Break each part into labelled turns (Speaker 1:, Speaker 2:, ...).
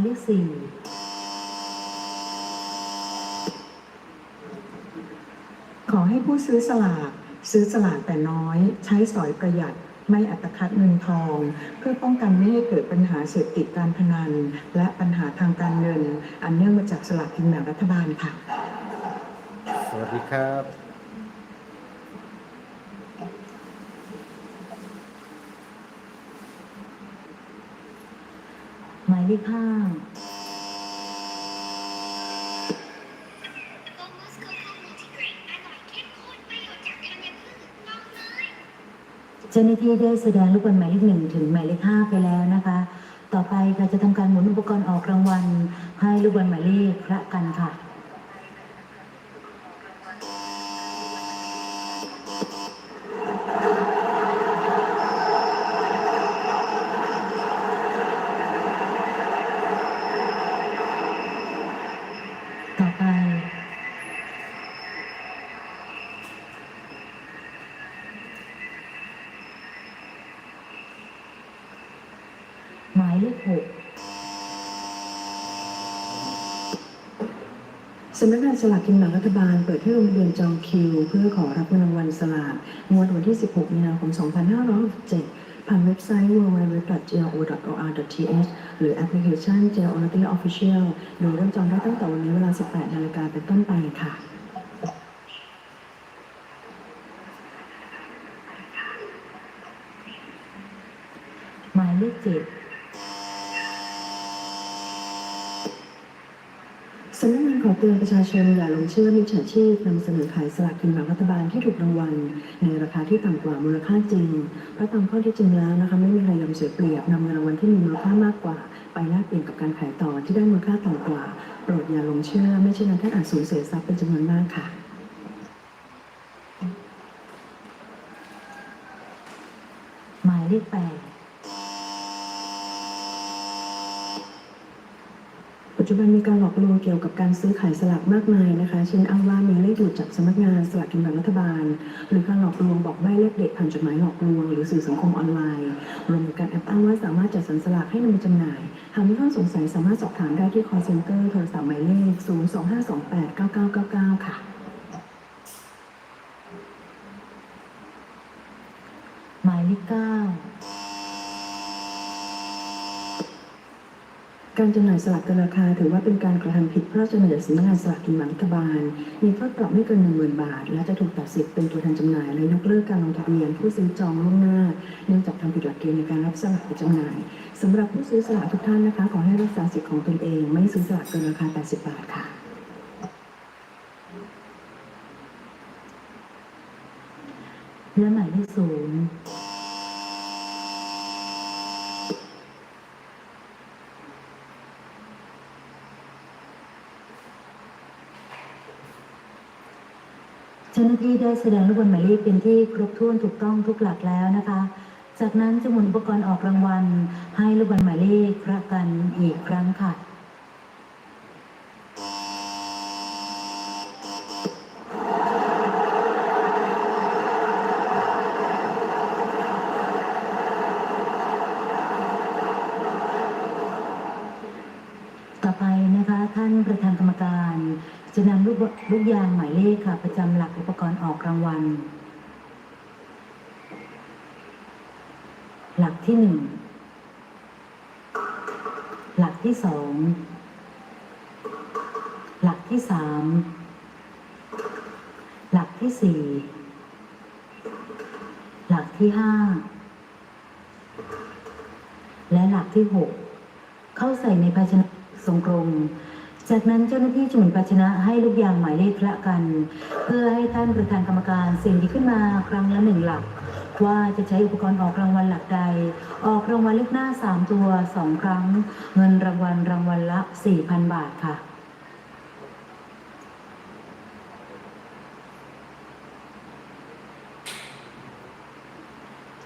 Speaker 1: ายเลขสี่ขอให้ผู้ซื้อสลากซื้อสลากแต่น้อย ใช้สอยประหยัด ไม่อัตคัดเงินทอง เพื่อป้องกันไม่ให้เกิดปัญหาเสพติดการพนัน และปัญหาทางการเงิน อันเนื่องมาจากสลากกินแบ่งรัฐบาลค่ะ
Speaker 2: สวัสดีครับ
Speaker 1: หมายเลขห้า
Speaker 3: โกโมสโกโก้มัลติเกรนอร่อยเข้มข้นประโยชน์จากธัญพื ชลองเลย
Speaker 1: เจ้าหน้าที่ได้แสดงลูกบอลหมายเลขหนึ่งถึงหมายเลขห้าไปแล้วนะคะ ต่อไปค่ะจะทำการหมุนอุปกรณ์ออกรางวัลให้ลูกบอลหมายเลขพระกันค่ะ ต่อไป หมายเลขหก
Speaker 4: สำนักงานสลากกินแบ่งรัฐบาลเปิดให้ลงทะเบียนจองคิว เพื่อขอรับเงินรางวัลสลากงวดวันที่ 16 มีนาคม 2567 ผ่านเว็บไซต์ www.glo.or.th หรือแอปพลิเคชัน GLO Lottery Official โดยเริ่มจองได้ตั้งแต่วันนี้เวลา 18 นาฬิกาเป็นต้นไปค่ะ
Speaker 1: หมายเลขเจ็ด
Speaker 4: สำนักงานขอเตือนประชาชนอย่าหลงเชื่อมิจฉาชีพนำเสนอขายสลากกินแบ่งรัฐบาลที่ถูกรางวัลในราคาที่ต่ำกว่ามูลค่าจริง เพราะตามข้อที่จริงแล้วนะคะไม่มีใครยอมเสียเปรียบนำเงินรางวัลที่มีมูลค่ามากกว่า ไปแลกเปลี่ยนกับการขายต่อที่ได้มูลค่าต่ำกว่า โปรดอย่าหลงเชื่อไม่เช่นนั้นท่านอาจสูญเสียทรัพย์เป็นจำนวนมากค่ะ
Speaker 1: หมายเลขแปด
Speaker 4: ปั จุบันมีการหลอกลวงเกี่ยวกับการซื้อขายสลากมากมายนะคะ เช่นอ้างว่ามีเลขหลุดจากสำนักงานสลากกินแบ่งรัฐบาล หรือการหลอกลวงบอกใบ้เลขเด็ดผ่านจดหมายหลอกลวง หรือสื่อสังคมออนไลน์ รวมถึงการแอบอ้างว่าสามารถจัดสรรสลากให้นำมาจำหน่าย หากมีข้อสงสัยสามารถสอบถามได้ที่ call center โทรศัพท์หมายเลข 025289999 ค่ะ
Speaker 1: หมายเลขเกา
Speaker 4: การจำหน่ายสลากเกินราคา ถือว่าเป็นการกระทำผิดพระราชบัญญัติสำนักงานสลากกินแบ่งรัฐบาล มีโทษปรับไม่เกิน 10,000 บาท และจะถูกตัดสิทธิ์เป็นตัวแทนจำหน่าย และยกเลิกการลงทะเบียนผู้ซื้อจองล่วงหน้า เนื่องจากทำผิดหลักเกณฑ์ในการรับสลากไปจำหน่ายสำหรับผู้ซื้อสลากทุกท่านนะคะ ขอให้รักษาสิทธิ์ของตนเอง ไม่ซื้อสลากเกินราคา 80 บาทค่ะ
Speaker 1: และหมายเลขศูนย์ จ้าหน้าที่ได้แสดงลูกบอลหมายเลขเป็นที่ครบถ้วนถูกต้องทุกหลักแล้วนะคะ จากนั้นจะหมุนอุปกรณ์ออกรางวัล ให้ลูกบอลหมายเลขพระกันอีกครั้งค่ะ ต่อไปนะคะ ท่านประธานกรรมการ จะนำลูกบลูกยางหมายเลข ค่ะประจำหลักอุปกรณ์ออกรางวัล หลักที่หนึ่งหลักที่สองหลักที่สามหลักที่สี่หลักที่ห้าและหลักที่หกเข้าใส่ในภาชนะทรงกลม จากนั้นเจ้าหน้าที่จะหมุนภาชนะให้ลูกยางหมายเลขละกัน เพื่อให้ท่านประธานกรรมการเสี่ยงหยิบขึ้นมาครั้งละหนึ่งหลัก ว่าจะใช้อุปกรณ์ออกรางวัลหลักใด ออกรางวัลเลขหน้าสามตัวสองครั้ง เงินรางวัลรางวัลละสี่พันบาทค่ะ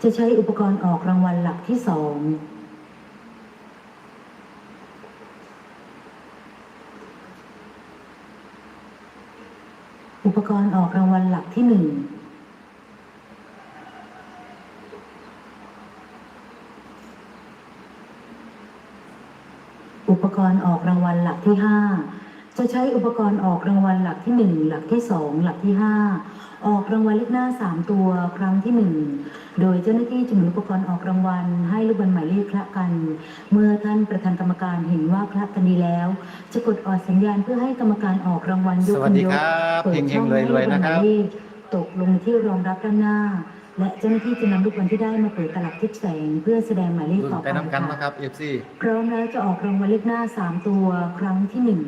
Speaker 1: จะใช้อุปกรณ์ออกรางวัลหลักที่สอง อุ ปกรณ์ออกรางวัลหลักที่หนึ่งออุปกรณ์ออกรางวัลหลักที่ห้าจะใช้อุปกรณ์ออกรางวัลหลักที่หนึ่งหลักที่สองหลักที่ห้า ออกรางวัลเลขหน้าสามตัวครั้งที่หนึ่งโดยเจ้าหน้าที่จะหมุนอุปกรณ์ออกรางวัลให้ลูกบอลหมายเลขคละกัน เมื่อท่านประธานกรรมการเห็นว่าคละกันดีแล้ว จะกดออดสัญญาณเพื่อให้กรรมการออกรางวัลยก
Speaker 2: สวัสดี
Speaker 1: ยก
Speaker 2: ครับ
Speaker 1: เปิด
Speaker 2: เฮ
Speaker 1: ช่อง
Speaker 2: งๆ
Speaker 1: ให้ลู
Speaker 2: ร
Speaker 1: ก
Speaker 2: วย
Speaker 1: บอล
Speaker 2: ๆนะ
Speaker 1: ห
Speaker 2: ค
Speaker 1: มา
Speaker 2: รับ
Speaker 1: ยเลขตกลงที่รองรับด้านหน้า และเจ้าหน้าที่จะนำลูกบอลที่ได้มาเปิดตลับทิศแสง เพื่อแสดงหมายเลข
Speaker 2: รุ่น
Speaker 1: ต่อ
Speaker 2: ไป
Speaker 1: ไป
Speaker 2: น้ำกัน
Speaker 1: ค่ะ
Speaker 2: นะครับ FC
Speaker 1: พร้อมแล้วจะออกรางวัลเลขหน้า 3 ตัวครั้งที่ 1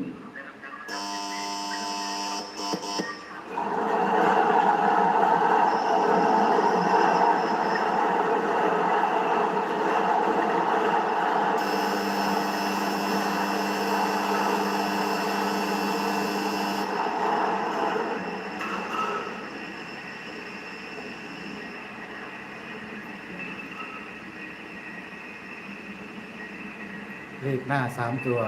Speaker 2: หน้าสามตัว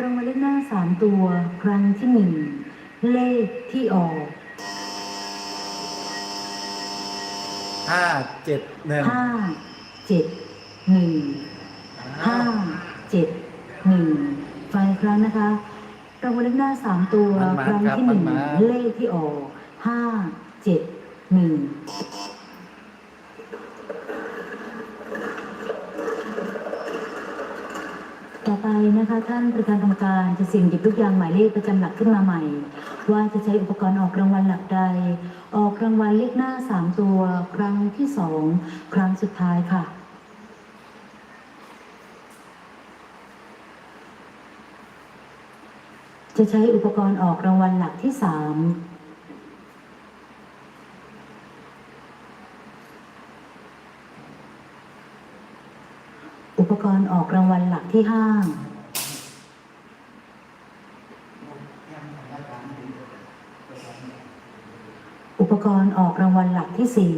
Speaker 1: รางวัลเลขหน้า3ตัว ครั้งที่1เลขที่ออก
Speaker 2: ห้าเจ็ดหนึ่ง
Speaker 1: 5 7 1 5 7 1ฟังอีกครั้งนะคะรางวัลเลขหน้า3ตัว ครั้งที่1เลขที่ออก5 7 1 ต่อไปนะคะท่านประธานกรรมการจะเสี่ยงหยิบลูกยางหมายเลขประจำหลักขึ้นมาใหม่ ว่าจะใช้อุปกรณ์ออกรางวัลหลักใด ออกรางวัลเลขหน้า3ตัว ครั้งที่2ครั้งสุดท้ายค่ะจะใช้อุปกรณ์ออกรางวัลหลักที่ 3 อุปกรณ์ออกรางวัลหลักที่ห้าอุปกรณ์ออกรางวัลหลักที่สี่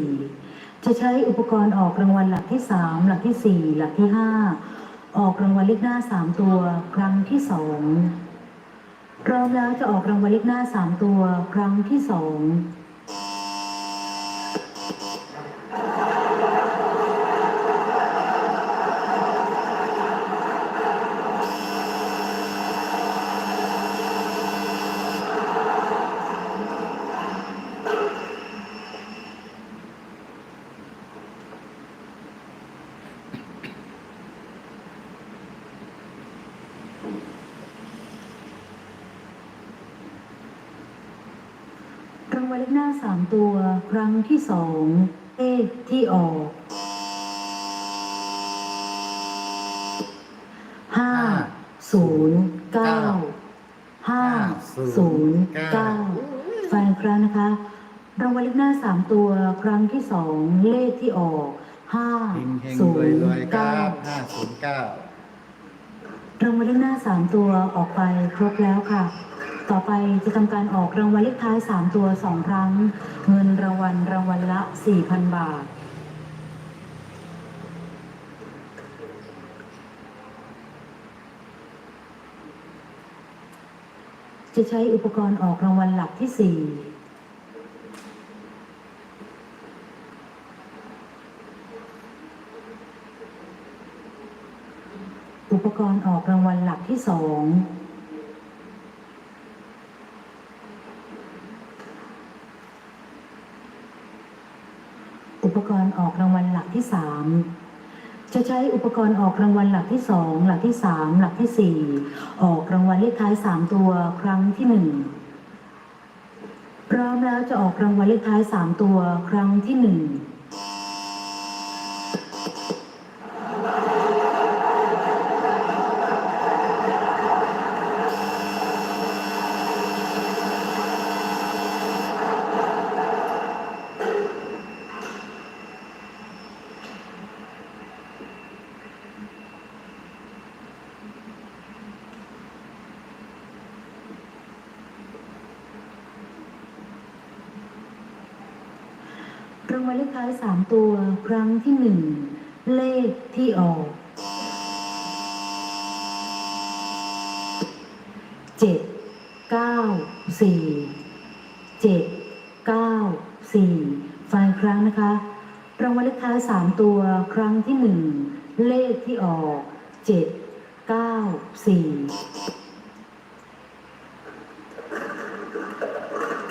Speaker 1: จะใช้อุปกรณ์ออกรางวัลหลักที่สามหลักที่สี่หลักที่ห้าออกรางวัลเลขหน้าสามตัว ครั้งที่สองพร้อมแล้วจะออกรางวัลเลขหน้าสามตัว ครั้งที่สอง วัลเลขหน้าสามตัว ครั้งที่สองเลขที่ออกห้าศูนย์เก้าห้าศูนย์เก้าฟังอีกครั้งนะคะรางวัลเลขหน้าสามตัว ครั้งที่สองเลขที่ออกห้า
Speaker 2: เฮงเฮง
Speaker 1: ศู
Speaker 2: รวย
Speaker 1: นย์
Speaker 2: รวยๆค
Speaker 1: เก้า
Speaker 2: รับห้าศูนย์เก้ารา
Speaker 1: งวัลเลขหน้าสามตัวออกไปครบแล้วค่ะ ต่อไปจะทำการออกรางวัลเลขท้ายสามตัวสองครั้ง เงินรางวัลรางวัลละสี่พันบาท จะใช้อุปกรณ์ออกรางวัลหลักที่สี่อุปกรณ์ออกรางวัลหลักที่สอง อุปกรณ์ออกรางวัลหลัก ที่สามจะใช้อุปกรณ์ออกรางวัลหลักที่สองหลักที่สามหลักที่สี่ออกรางวัลเลขท้ายสามตัวครั้งที่หนึ่งพร้อมแล้วจะออกรางวัลเลขท้ายสามตัวครั้งที่หนึ่ง รางวัลเลขท้ายสามตัว ครั้งที่หนึ่ง เลขที่ออกเจ็ดเก้าสี่ เจ็ดเก้าสี่ฟังครั้งนะคะ รางวัลเลขท้ายสามตัวครั้งที่หนึ่งเลขที่ออกเจ็ดเก้าสี่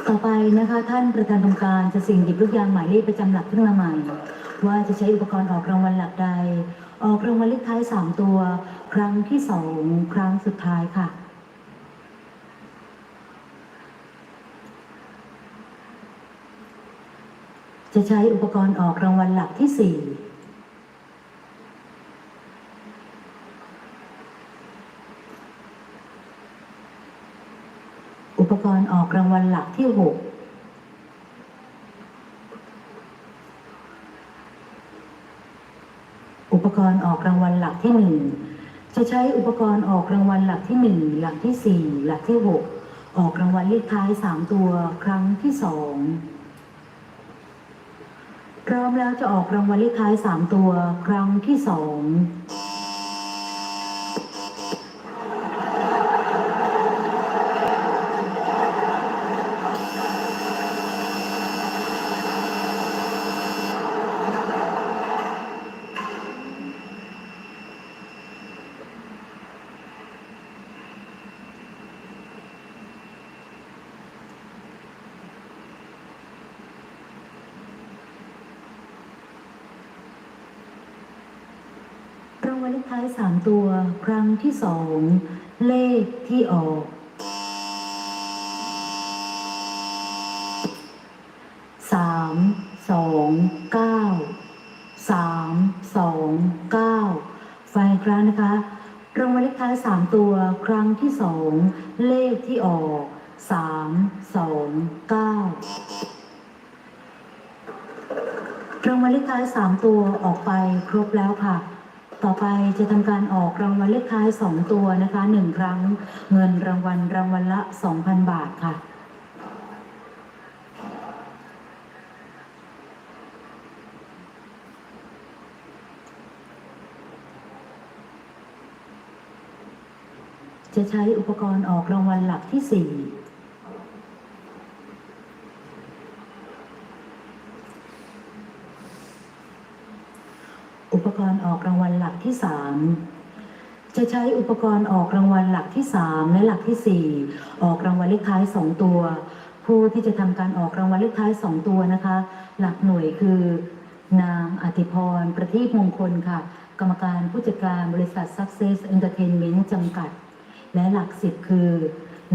Speaker 1: ต่อไปนะคะ ท่านประธานกรรมการจะสิ่งหยิบลูกยางหมายเลขประจำหลักขึ้นมาใหม่ ว่าจะใช้อุปกรณ์ออกรางวัลหลักใด ออกรางวัลเลขท้ายสามตัว ครั้งที่สองครั้งสุดท้ายค่ะ จะใช้อุปกรณ์ออกรางวัลหลักที่สี่อุปกรณ์ออกรางวัลหลักที่หกอุปกรณ์ออกรางวัลหลักที่หนึ่งจะใช้อุปกรณ์ออกรางวัลหลักที่หนึ่งหลักที่สี่หลักที่หกออกรางวัลเลขท้ายสามตัวครั้งที่สอง พร้อมแล้วจะออกรางวัลเลขท้ายสามตัวครั้งที่สอง เลขท้ายสามตัวครั้งที่สองเลขที่ออกสามสองเก้าสามสองเก้าไฟครั้งนะคะรางวัลเลขท้ายสามตัวครั้งที่สองเลขที่ออกสามสองเก้ารางวัลเลขท้ายสามตัวออกไปครบแล้วค่ะ ต่อไปจะทำการออกรางวัลเลขท้าย 2 ตัวนะคะ1ครั้ง เงินรางวัลรางวัลละ 2,000 บาทค่ะ จะใช้อุปกรณ์ออกรางวัลหลักที่ 4 กรณ์ออกรางวัลหลักที่สามจะใช้อุปกรณ์ออกรางวัลหลักที่สามและหลักที่สี่ออกรางวัลเลขท้ายสองตัว ผู้ที่จะทำการออกรางวัลเลขท้ายสองตัวนะคะ หลักหน่วยคือ นางอธิพร ประทีปมงคลค่ะ กรรมการผู้จัดการบริษัท Success Entertainment จำกัด และหลักสิบคือ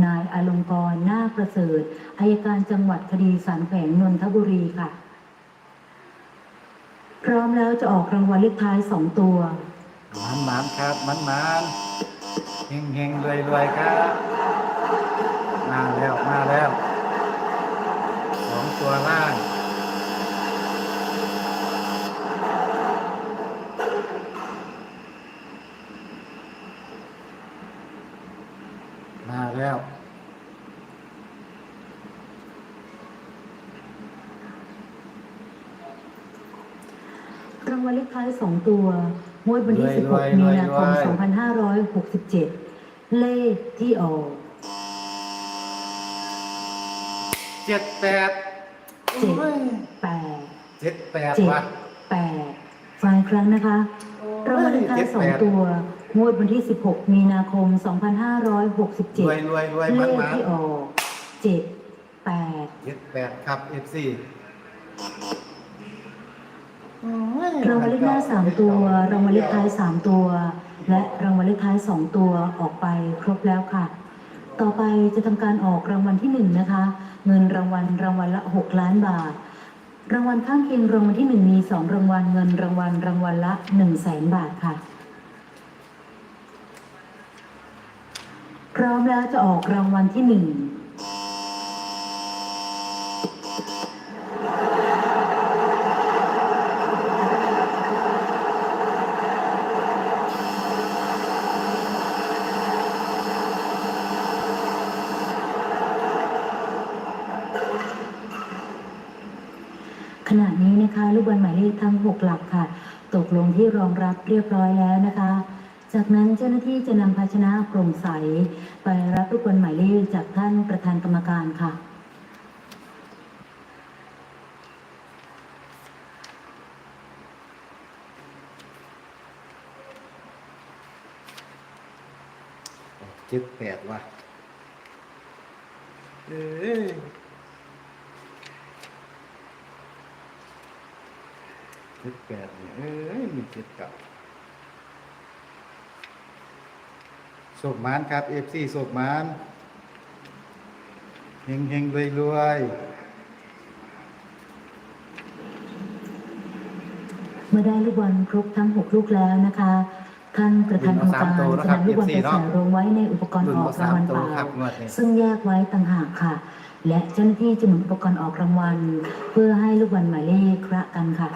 Speaker 1: นายอลงกรณ์นาคประเสริฐอายการจังหวัดคดีสารแขวงนนทบุรีค่ะ พร้อมแล้วจะออกรางวัลเลขท้ายสองตัว
Speaker 2: มันมันๆครับ มันมันเฮงเฮงรวยรวยๆครับ มาแล้ว มาแล้วสองตัวล่างมาแล้ว
Speaker 1: รางวัลเลขท้ายสองตัว งวดวันที่
Speaker 2: รวย
Speaker 1: 16
Speaker 2: รวย
Speaker 1: มีนาคม
Speaker 2: รวย
Speaker 1: 2567 เลขที่ออก
Speaker 2: เจ็ดแปด
Speaker 1: เจ็ด
Speaker 2: โอ้ย
Speaker 1: 8
Speaker 2: เจ็ดแปด
Speaker 1: 7
Speaker 2: ว่ะ
Speaker 1: 8 ฟังอีกครั้งนะคะ รางวัลเลขท้ายสองตัว งวดวันที่ 16 มีนาคม
Speaker 2: รวย
Speaker 1: 2567
Speaker 2: รวยรวย
Speaker 1: เล
Speaker 2: มัน
Speaker 1: ข
Speaker 2: มัน
Speaker 1: ที่ออก 7 8
Speaker 2: เจ็ดแปดครับเอฟซี
Speaker 1: รางวัลเลขหน้าสามตัว รางวัลเลขท้ายสามตัว และรางวัลเลขท้ายสองตัวออกไปครบแล้วค่ะ ต่อไปจะทำการออกรางวัลที่หนึ่งนะคะ เงินรางวัลรางวัลละหกล้านบาท รางวัลข้างเคียงรางวัลที่หนึ่งมีสองรางวัลเงินรางวัลรางวัลละหนึ่งแสนบาทค่ะ พร้อมแล้วจะออกรางวัลที่หนึ่ง ขทั้ง 6 หลักค่ะ ตกลงที่รองรับเรียบร้อยแล้วนะคะ จากนั้นเจ้าหน้าที่จะนำภาชนะโปร่งใส ไปรับลูกบอลหมายเลขจากท่านประธานกรรมการค่ะ
Speaker 2: เจ็บแปดว่ะเออ เจ็ดแปดเนี่ยเอ้ยมีเจ็ดเก่าโศกมานครับเอฟซีโศกมานเฮงเฮงรวยรวย
Speaker 1: เมื่อได้ลูกบอลครบทั้ง6ลูกแล้วนะคะท่านประธานกรรมการจะนำลูกบอลไปใส่รวมไว้ในอุปกรณ์
Speaker 2: รุ่น
Speaker 1: ออ
Speaker 2: มาก
Speaker 1: รา
Speaker 2: สางม
Speaker 1: วัล
Speaker 2: ตั
Speaker 1: เป
Speaker 2: ว
Speaker 1: ล่า
Speaker 2: ครับงวดนี้
Speaker 1: ซึ่งแยกไว้ต่างหากค่ะ และเจ้าหน้าที่จะหมุนอุปกรณ์ออกรางวัล เพื่อให้ลูกบอลหมายเลขคละกันค่ะ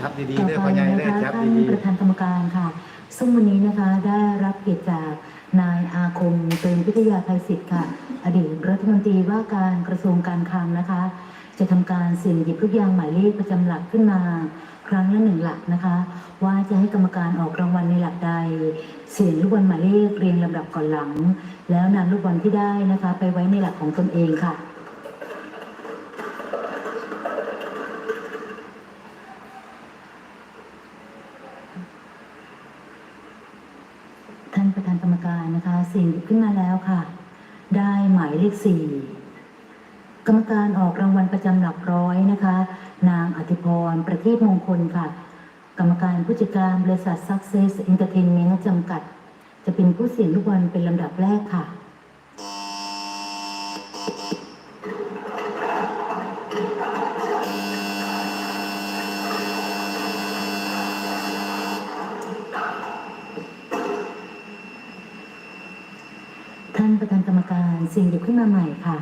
Speaker 2: ชับดี
Speaker 1: ต่อ
Speaker 2: ๆเด้อ
Speaker 1: ไป
Speaker 2: พ่อใหญ่
Speaker 1: นะ
Speaker 2: เด้อ
Speaker 1: คะ
Speaker 2: ชับ
Speaker 1: ท่าน
Speaker 2: ดี
Speaker 1: ประธานกรรมการค่ะ ซึ่งวันนี้นะคะได้รับเกียรติจากนายอาคมเตือนพิทยาภัยศิษฐ์ค่ะ อดีตรัฐมนตรีว่าการกระทรวงการคลังนะคะ จะทำการเสี่ยงหยิบลูกยางหมายเลขประจำหลักขึ้นมา ครั้งละหนึ่งหลักนะคะ ว่าจะให้กรรมการออกรางวัลในหลักใด เสี่ยงลูกบอลหมายเลขเรียงลำดับก่อนหลัง แล้วนำลูกบอลที่ได้นะคะ ไปไว้ในหลักของตนเองค่ะ ท่านประธานกรรมการนะคะสิ่งหยิบ ขึ้นมาแล้วค่ะ ได้หมายเลขสี่กรรมการออกรางวัลประจำหลักร้อยนะคะ นางอธิพร ประทีปมงคลค่ะ กรรมการผู้จัดการบริษัท Success Entertainment จำกัด จะเป็นผู้เสี่ยงลูกบอลเป็นลำดับแรกค่ะ สิ่งหยิบขึ้นมาใหม่ค่ะ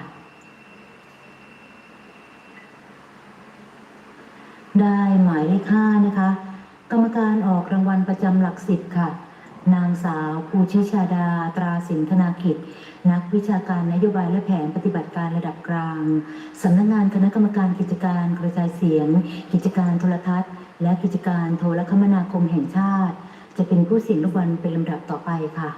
Speaker 1: ได้หมายเลขห้านะคะ กรรมการออกรางวัลประจำหลักสิบค่ะ นางสาวภูชิชาดา ตราสินธนากิจ นักวิชาการนโยบายและแผนปฏิบัติการระดับกลางสำนักงานคณะกรรมการกิจการกระจายเสียง กิจการโทรทัศน์ และกิจการโทรคมนาคมแห่งชาติ จะเป็นผู้เสียงลูกบอลเป็นลำดับต่อไปค่ะ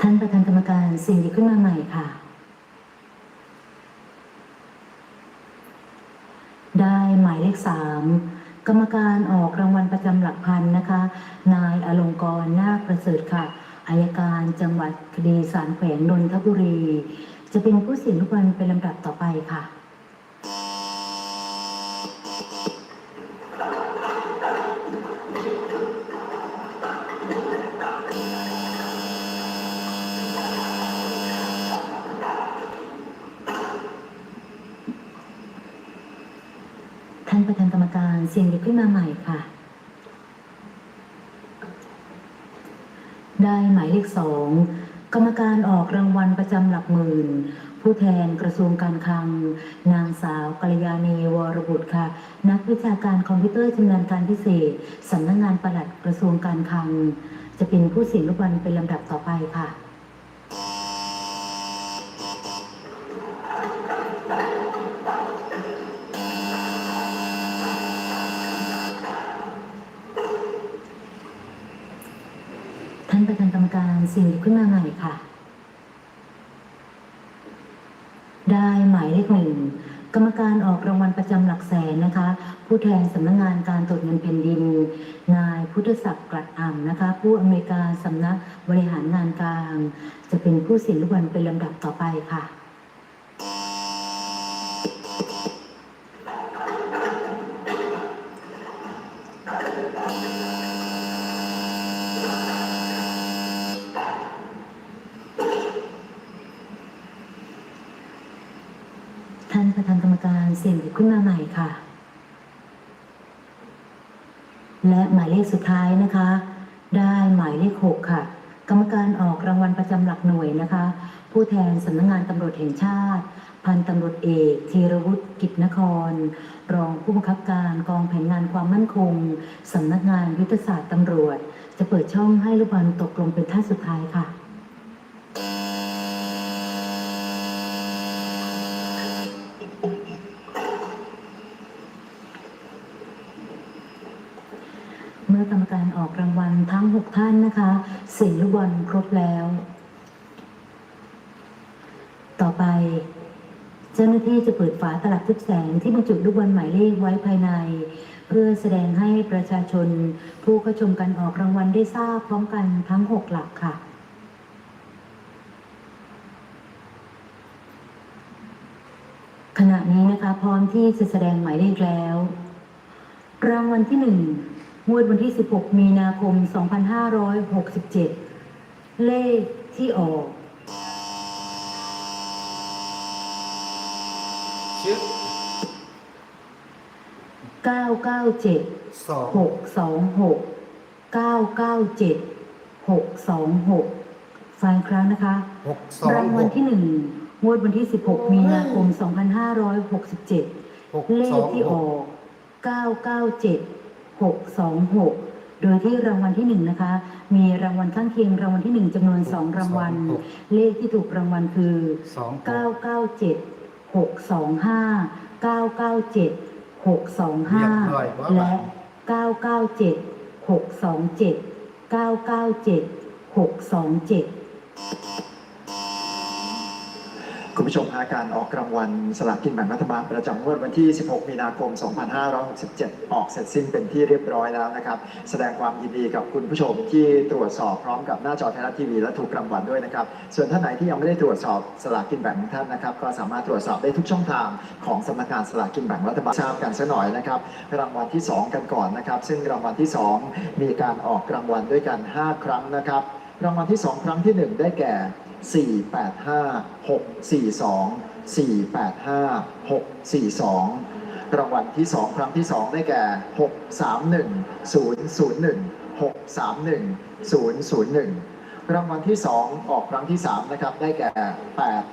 Speaker 1: ท่านประธานกรรมการ สิ่งขึ้นมาใหม่ค่ะ ได้หมายเลขสามกรรมการออกรางวัลประจำหลักพันนะคะ นายอลงกรณ์นาคประเสริฐค่ะอายการจังหวัดคดีสารแขวงนนทบุรี จะเป็นผู้เสี่ยงลูกบอลเป็นลำดับต่อไปค่ะท่าน ประธานกรรมการเสียงหยิบขึ้นมาใหม่ค่ะ ได้หมายเลขสองกรรมการออกรางวัลประจำหลักหมื่น ผู้แทนกระทรวงการคลัง นางสาวกัลยาณีวรบุตรค่ะ นักวิชาการคอมพิวเตอร์ชำนาญการพิเศษสำนักงานปลัดกระทรวงการคลัง จะเป็นผู้เสียงลูกบอลเป็นลำดับต่อไปค่ะ ท่านประธานกรรมการสิ่งหยิบขึ้นมาใหม่ค่ะ ได้หมายเลขหนึ่งกรรมการออกรางวัลประจำหลักแสนนะคะ ผู้แทนสำนักงานการตรวจเงินแผ่นดิน นายพุทธศักดิ์กลัดอ่ำนะคะ ผู้อำนวยการสำนักบริหารงานกลาง จะเป็นผู้เสี่ยงลูกบอลเป็นลำดับต่อไปค่ะ ท่านประธานกรรมการเสี่ยงหยิบขึ้นมาใหม่ค่ะ และหมายเลขสุดท้ายนะคะ ได้หมายเลขหกค่ะ กรรมการออกรางวัลประจำหลักหน่วยนะคะ ผู้แทนสำนักงานตำรวจแห่งชาติ พันตำรวจเอกธีรวุฒิกิจนคร รองผู้บังคับการกองแผนงานความมั่นคงสำนักงานยุทธศาสตร์ตำรวจ จะเปิดช่องให้ลูกบอลตกลงเป็นท่าสุดท้ายค่ะ เมื่อกรรมการออกรางวัล ท่านนะคะเสียงลูกบอลครบแล้ว ต่อไป เจ้าหน้าที่จะเปิดฝาตลับทึบแสงที่บรรจุลูกบอลหมายเลขไว้ภายใน เพื่อแสดงให้ประชาชน ผู้เข้าชมการออกรางวัลได้ทราบพร้อมกันทั้ง6หลักค่ะขณะนี้นะคะพร้อมที่จะแสดงหมายเลขแล้ว รางวัลที่หนึ่ง งวดวันที่ 16 มีนาคม 2567 เลขที่ออก
Speaker 2: ชื่อ
Speaker 1: 997
Speaker 2: สอง
Speaker 1: 626 997 626ฟังอีกครั้งนะคะ
Speaker 2: หกสอง
Speaker 1: ราง
Speaker 2: ห
Speaker 1: วัล
Speaker 2: ก
Speaker 1: ที่หนึ่งงวดวันที่ 16 มีนาคม 2567
Speaker 2: หก
Speaker 1: เล
Speaker 2: ส
Speaker 1: ข
Speaker 2: อง
Speaker 1: ที่
Speaker 2: ห
Speaker 1: อกอก997 626 โดยที่รางวัลที่หนึ่งนะคะ มีรางวัลข้างเคียงรางวัลที่หนึ่งจำนวนสองรางวัล เลขที่ถูกรางวัลคือ
Speaker 2: สองหก
Speaker 1: 997 625 997 625 และ 997 627 997 627
Speaker 5: คุณผู้ชมฮะการออกรางวัลสลากกินแบ่งรัฐบาลประจำงวดวันที่ 16 มีนาคม 2567 ออกเสร็จสิ้นเป็นที่เรียบร้อยแล้วนะครับ แสดงความยินดีกับคุณผู้ชมที่ตรวจสอบพร้อมกับหน้าจอไทยรัฐทีวีและถูกรางวัลด้วยนะครับ ส่วนท่านไหนที่ยังไม่ได้ตรวจสอบสลากกินแบ่งของท่านนะครับ ก็สามารถตรวจสอบได้ทุกช่องทางของสำนักงานสลากกินแบ่งรัฐบาลทราบกันสักหน่อยนะครับ รางวัลที่ 2 กันก่อนนะครับ ซึ่งรางวัลที่ 2 มีการออกรางวัลด้วยกัน 5 ครั้งนะครับ รางวัลที่ 2 ครั้งที่ 1 ได้แก่ 485 642 485 642รางวัลที่ 2 ครั้งที่ 2 ได้แก่ 631 001 631 001 รางวัลที่ 2 ออกครั้งที่ 3 นะครับ ได้แก่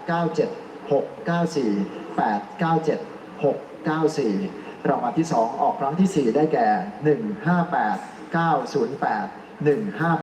Speaker 5: 897 694 897 694 รางวัลที่ 2 ออกครั้งที่ 4 ได้แก่ 158 908 158